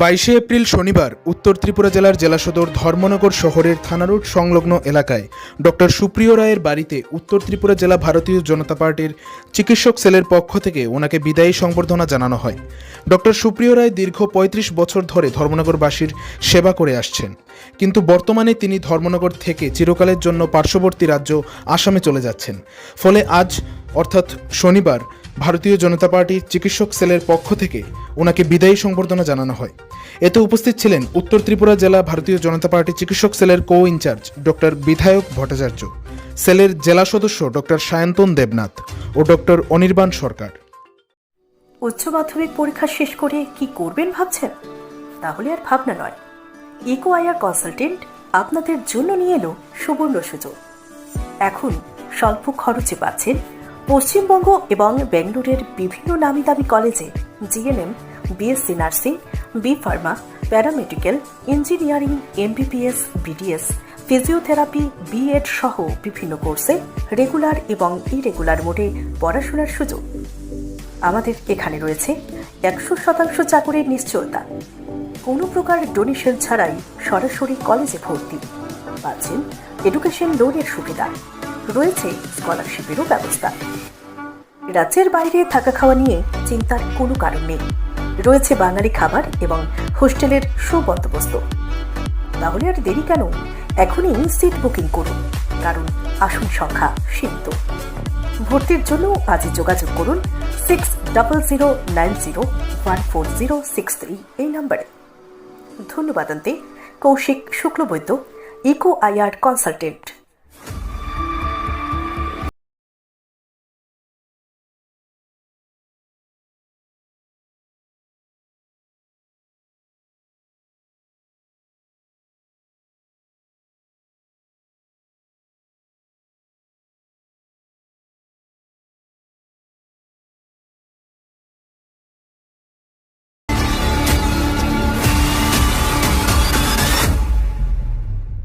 বাইশে এপ্রিল শনিবার উত্তর ত্রিপুরা জেলার জেলা সদর ধর্মনগর শহরের থানারোড সংলগ্ন এলাকায় ডক্টর সুপ্রিয় রায়ের বাড়িতে উত্তর ত্রিপুরা জেলা ভারতীয় জনতা পার্টির চিকিৎসক সেলের পক্ষ থেকে ওনাকে বিদায়ী সংবর্ধনা জানানো হয়। ডক্টর সুপ্রিয় রায় দীর্ঘ ৩৫ বছর ধরে ধর্মনগরবাসীর সেবা করে আসছেন। কিন্তু বর্তমানে তিনি ধর্মনগর থেকে চিরকালের জন্য পার্শ্ববর্তী রাজ্য আসামে চলে যাচ্ছেন। ফলে আজ, অর্থাৎ শনিবার ভারতীয় জনতা পার্টির চিকিৎসক সেলের পক্ষ থেকে ওনাকে বিদায়ী সংবর্ধনা জানানো হয়। এতে উপস্থিত ছিলেন উত্তর ত্রিপুরা জেলা ভারতীয় জনতা পার্টি চিকিৎসক সেলের কো ইনচার্জ ডক্টর বিধায়ক ভট্টাচার্য, সেলের জেলা সদস্য ডক্টর সায়ন্তন দেবনাথ ও ডক্টর অনির্বাণ সরকার। উচ্চ মাধ্যমিক পরীক্ষা শেষ করে কি করবেন ভাবছেন? তাহলে আর ভাবনা নয়। ইকো আয়ার কনসালটেন্ট আপনাদের জন্য নিয়ে এলো সুবর্ণ সুযোগ। এখন স্বল্প খরচে পাচ্ছেন পশ্চিমবঙ্গ এবং বেঙ্গালুরের বিভিন্ন নামি দামি কলেজে GNM, BSc nursing, B pharma, paramedical, engineering, MBBS, BDS, physiotherapy, BEd সহ বিভিন্ন কোর্সে রেগুলার এবং ইরেগুলার মোডে পড়াশোনার সুযোগ। আমাদের এখানে রয়েছে একশো শতাংশ চাকরির নিশ্চয়তা। কোনো প্রকার ডোনেশন ছাড়াই সরাসরি কলেজে ভর্তি। পাচ্ছেন এডুকেশন লোনের সুবিধা। রয়েছে স্কলারশিপেরও ব্যবস্থা। রাজ্যের বাইরে থাকা খাওয়া নিয়ে চিন্তার কোনো কারণ নেই। রয়েছে বাঙালি খাবার এবং হোস্টেলের সুবন্দোবস্ত। তাহলে আর দেরি কেন? এখনই সিট বুকিং করুন, কারণ আসন সংখ্যা সীমিত। ভর্তির জন্য আজই যোগাযোগ করুন six double zero nine zero one four zero six three এই নম্বরে। ধন্যবাদ আনতে Koushik Shuklabaidya, echo IR consultant.